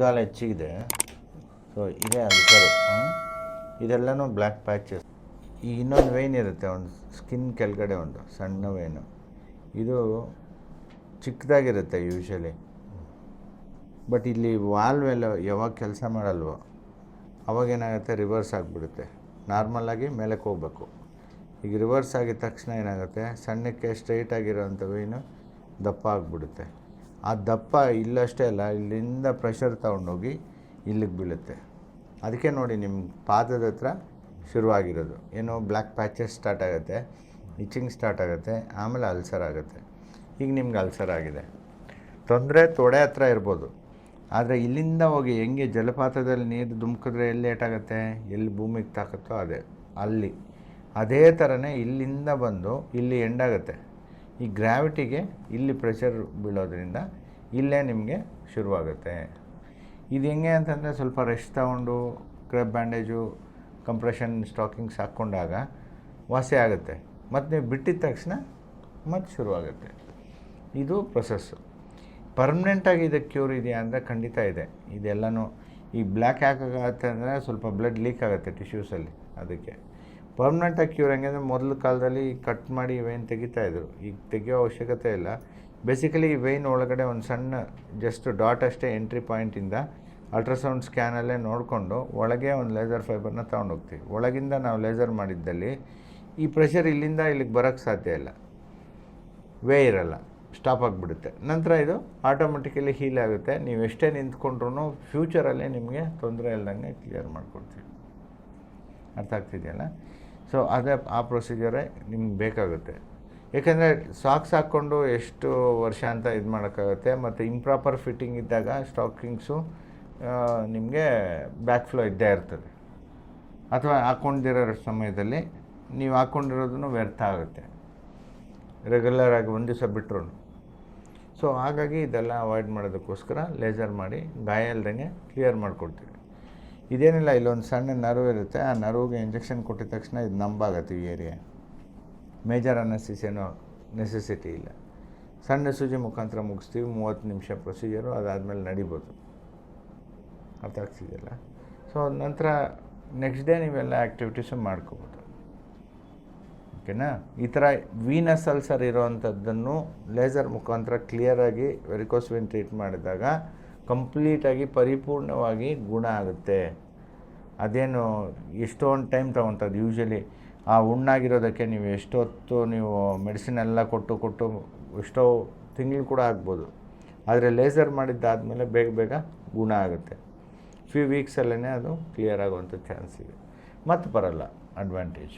ಬಲ್ಗಾಲ ಹೆಚ್ಚಿಗಿದೆ. ಸೊ ಇದೇ ಅಲ್ಸರು ಇದೆಲ್ಲನೂ ಬ್ಲ್ಯಾಕ್ ಪ್ಯಾಚಸ್ ಈ ಇನ್ನೊಂದು ವೇನ್ ಇರುತ್ತೆ, ಒಂದು ಸ್ಕಿನ್ ಕೆಳಗಡೆ ಒಂದು, ಸಣ್ಣ ವೇನು ಇದು ಚಿಕ್ಕದಾಗಿರುತ್ತೆ ಯೂಶಲಿ ಬಟ್ ಇಲ್ಲಿ ವಾಲ್ವ್ ಎಲ್ಲ ಯಾವಾಗ ಕೆಲಸ ಮಾಡಲ್ವೋ ಅವಾಗೇನಾಗುತ್ತೆ ರಿವರ್ಸ್ ಆಗಿಬಿಡುತ್ತೆ. ನಾರ್ಮಲ್ಲಾಗಿ ಮೇಲಕ್ಕೆ ಹೋಗ್ಬೇಕು. ಈಗ ರಿವರ್ಸ್ ಆಗಿದ ತಕ್ಷಣ ಏನಾಗುತ್ತೆ, ಸಣ್ಣಕ್ಕೆ ಸ್ಟ್ರೈಟ್ ಆಗಿರೋವಂಥ ವೇನು ದಪ್ಪ ಆಗಿಬಿಡುತ್ತೆ. ಆ ದಪ್ಪ ಇಲ್ಲಷ್ಟೇ ಅಲ್ಲ, ಇಲ್ಲಿಂದ ಪ್ರೆಷರ್ ತೊಗೊಂಡೋಗಿ ಇಲ್ಲಿಗೆ ಬೀಳುತ್ತೆ. ಅದಕ್ಕೆ ನೋಡಿ ನಿಮ್ಮ ಪಾದದ ಹತ್ರ ಶುರುವಾಗಿರೋದು. ಏನೋ ಬ್ಲ್ಯಾಕ್ ಪ್ಯಾಚಸ್ ಸ್ಟಾರ್ಟ್ ಆಗುತ್ತೆ ಇಚಿಂಗ್ ಸ್ಟಾರ್ಟ್ ಆಗುತ್ತೆ, ಆಮೇಲೆ ಅಲ್ಸರ್ ಆಗುತ್ತೆ. ಈಗ ನಿಮ್ಗೆ ಅಲ್ಸರ್ ಆಗಿದೆ. ತೊಂದರೆ ತೊಡೆ ಹತ್ರ ಇರ್ಬೋದು. ಆದರೆ ಇಲ್ಲಿಂದ ಹೋಗಿ ಹೆಂಗೆ ಜಲಪಾತದಲ್ಲಿ ನೀರು ಧುಮುಕಿದ್ರೆ ಎಲ್ಲಿ ಏಟಾಗುತ್ತೆ ಎಲ್ಲಿ ಭೂಮಿಗೆ ತಾಕತ್ತೋ ಅದೇ, ಅಲ್ಲಿ. ಅದೇ ಥರನೇ ಇಲ್ಲಿಂದ ಬಂದು ಇಲ್ಲಿ ಎಂಡಾಗುತ್ತೆ ಈ ಗ್ರಾವಿಟಿಗೆ ಇಲ್ಲಿ ಪ್ರೆಷರ್ ಬೀಳೋದ್ರಿಂದ ಇಲ್ಲೇ ನಿಮಗೆ ಶುರುವಾಗುತ್ತೆ. ಇದು ಹೆಂಗೆ ಅಂತಂದರೆ ಸ್ವಲ್ಪ ರೆಸ್ಟ್ ತಗೊಂಡು ಕ್ರಬ್ ಬ್ಯಾಂಡೇಜು ಕಂಪ್ರೆಷನ್ ಸ್ಟಾಕಿಂಗ್ಸ್ ಹಾಕ್ಕೊಂಡಾಗ ವಾಸಿ ಆಗುತ್ತೆ. ಮತ್ತು ನೀವು ಬಿಟ್ಟಿದ ತಕ್ಷಣ ಮತ್ತೆ ಶುರುವಾಗುತ್ತೆ. ಇದು ಪ್ರೊಸೆಸ್ಸು ಪರ್ಮನೆಂಟಾಗಿ ಇದಕ್ಕೆ ಕ್ಯೂರ್ ಇದೆಯಾ ಅಂದರೆ ಖಂಡಿತ ಇದೆ. ಇದೆಲ್ಲನೂ ಈ ಬ್ಲ್ಯಾಕ್ ಯಾಕಾಗತ್ತೆ ಅಂದರೆ ಸ್ವಲ್ಪ ಬ್ಲಡ್ ಲೀಕ್ ಆಗುತ್ತೆ ಟಿಶ್ಯೂಸಲ್ಲಿ ಅದಕ್ಕೆ. ಪರ್ಮನೆಂಟಾಗಿ ಕ್ಯೂರ್ ಹೆಂಗೆ ಮೊದಲ ಕಾಲದಲ್ಲಿ ಕಟ್ ಮಾಡಿ ವೇನ್ ತೆಗಿತಾಯಿದ್ರು ಈಗ ತೆಗಿಯೋ ಅವಶ್ಯಕತೆ ಇಲ್ಲ. ಬೇಸಿಕಲಿ ಈ ವೇನ್ ಒಳಗಡೆ ಒಂದು ಸಣ್ಣ ಜಸ್ಟ್ ಡಾಟ್ ಅಷ್ಟೇ ಎಂಟ್ರಿ ಪಾಯಿಂಟಿಂದ ಅಲ್ಟ್ರಾಸೌಂಡ್ ಸ್ಕ್ಯಾನಲ್ಲೇ ನೋಡಿಕೊಂಡು ಒಳಗೆ ಒಂದು ಲೇಸರ್ ಫೈಬರ್ನ ತೊಗೊಂಡೋಗ್ತೀವಿ ಒಳಗಿಂದ ನಾವು ಲೇಸರ್ ಮಾಡಿದ್ದಲ್ಲಿ ಈ ಪ್ರೆಷರ್ ಇಲ್ಲಿಂದ ಇಲ್ಲಿಗೆ ಬರೋಕ್ಕೆ ಸಾಧ್ಯ ಇಲ್ಲ. ವೇ ಇರಲ್ಲ. ಸ್ಟಾಪ್ ಆಗಿಬಿಡುತ್ತೆ. ನಂತರ ಇದು ಆಟೋಮೆಟಿಕಲಿ ಹೀಲ್ ಆಗುತ್ತೆ. ನೀವು ಎಷ್ಟೇ ನಿಂತ್ಕೊಂಡ್ರೂ ಫ್ಯೂಚರಲ್ಲೇ ನಿಮಗೆ ತೊಂದರೆ ಇಲ್ಲದಂಗೆ ಕ್ಲಿಯರ್ ಮಾಡಿಕೊಡ್ತೀವಿ. ಅರ್ಥ ಆಗ್ತಿದೆಯಲ್ಲ? ಸೊ ಅದೇ ಆ ಪ್ರೊಸೀಜರೇ ನಿಮ್ಗೆ ಬೇಕಾಗುತ್ತೆ. ಏಕೆಂದರೆ ಸಾಕ್ಸ್ ಹಾಕ್ಕೊಂಡು ಎಷ್ಟು ವರ್ಷ ಅಂತ ಇದು ಮಾಡೋಕ್ಕಾಗುತ್ತೆ, ಮತ್ತು ಇಂಪ್ರಾಪರ್ ಫಿಟ್ಟಿಂಗ್ ಇದ್ದಾಗ ಸ್ಟಾಕಿಂಗ್ಸು ನಿಮಗೆ ಬ್ಯಾಕ್ ಫ್ಲೋ ಇದ್ದೇ ಇರ್ತದೆ. ಅಥವಾ ಹಾಕ್ಕೊಂಡಿರೋ ಸಮಯದಲ್ಲಿ ನೀವು ಹಾಕ್ಕೊಂಡಿರೋದನ್ನು ವ್ಯರ್ಥ ಆಗುತ್ತೆ. ರೆಗ್ಯುಲರ್ ಆಗಿ ಒಂದು ದಿವಸ ಬಿಟ್ಟರು ಸೊ ಹಾಗಾಗಿ ಇದೆಲ್ಲ ಅವಾಯ್ಡ್ ಮಾಡೋದಕ್ಕೋಸ್ಕರ ಲೇಸರ್ ಮಾಡಿ ಗಾಯ ಇಲ್ದಂಗೆ ಕ್ಲಿಯರ್ ಮಾಡಿಕೊಡ್ತೀವಿ. ಇದೇನಿಲ್ಲ, ಇಲ್ಲೊಂದು ಸಣ್ಣ ನರ್ವ್ ಇರುತ್ತೆ. ಆ ನರ್ವ್ಗೆ ಇಂಜೆಕ್ಷನ್ ಕೊಟ್ಟಿದ ತಕ್ಷಣ ಇದು ನಂಬಾಗತ್ತೆ ಈ ಏರಿಯಾ ಮೇಜರ್ ಅನ್ನಿಸ್ತೇನೋ ನೆಸೆಸಿಟಿ ಇಲ್ಲ. ಸಣ್ಣ ಸೂಜಿ ಮುಖಾಂತರ ಮುಗಿಸ್ತೀವಿ, ಮೂವತ್ತು ನಿಮಿಷ ಪ್ರೊಸೀಜರು ಅದಾದಮೇಲೆ ನಡಿಬೋದು. ಅರ್ಥ ಆಗ್ತಿದೆಯಲ್ಲ? ಸೊ ನಂತರ ನೆಕ್ಸ್ಟ್ ಡೇ ನೀವೆಲ್ಲ ಆ್ಯಕ್ಟಿವಿಟೀಸು ಮಾಡ್ಕೋಬೋದು. ಓಕೆನಾ ಈ ಥರ ವೀನಸ್ ಅಲ್ಸರ್ ಇರೋವಂಥದ್ದನ್ನು ಲೇಸರ್ ಮುಖಾಂತರ ಕ್ಲಿಯರಾಗಿ ವೆರಿಕೋಸ್ವಿನ್ ಟ್ರೀಟ್ ಮಾಡಿದಾಗ ಕಂಪ್ಲೀಟಾಗಿ ಪರಿಪೂರ್ಣವಾಗಿ ಗುಣ ಆಗುತ್ತೆ. ಅದೇನು ಎಷ್ಟೊಂದು ಟೈಮ್ ತೊಗೊತದ್ದು ಯೂಶಲಿ ಆ ಹುಣ್ಣಾಗಿರೋದಕ್ಕೆ ನೀವು ಎಷ್ಟೊತ್ತು ನೀವು ಮೆಡಿಸಿನ್ ಎಲ್ಲ ಕೊಟ್ಟು ಕೊಟ್ಟು ಎಷ್ಟೋ ತಿಂಗಳು ಕೂಡ ಆಗ್ಬೋದು. ಆದರೆ ಲೇಸರ್ ಮಾಡಿದ್ದಾದಮೇಲೆ ಬೇಗ ಬೇಗ ಗುಣ ಆಗುತ್ತೆ. ಫ್ಯೂ ವೀಕ್ಸಲ್ಲೇ ಅದು ಕ್ಲಿಯರ್ ಆಗುವಂಥ ಚಾನ್ಸ್ ಇದೆ. ಮತ್ತು ಬರಲ್ಲ. ಅಡ್ವಾಂಟೇಜ್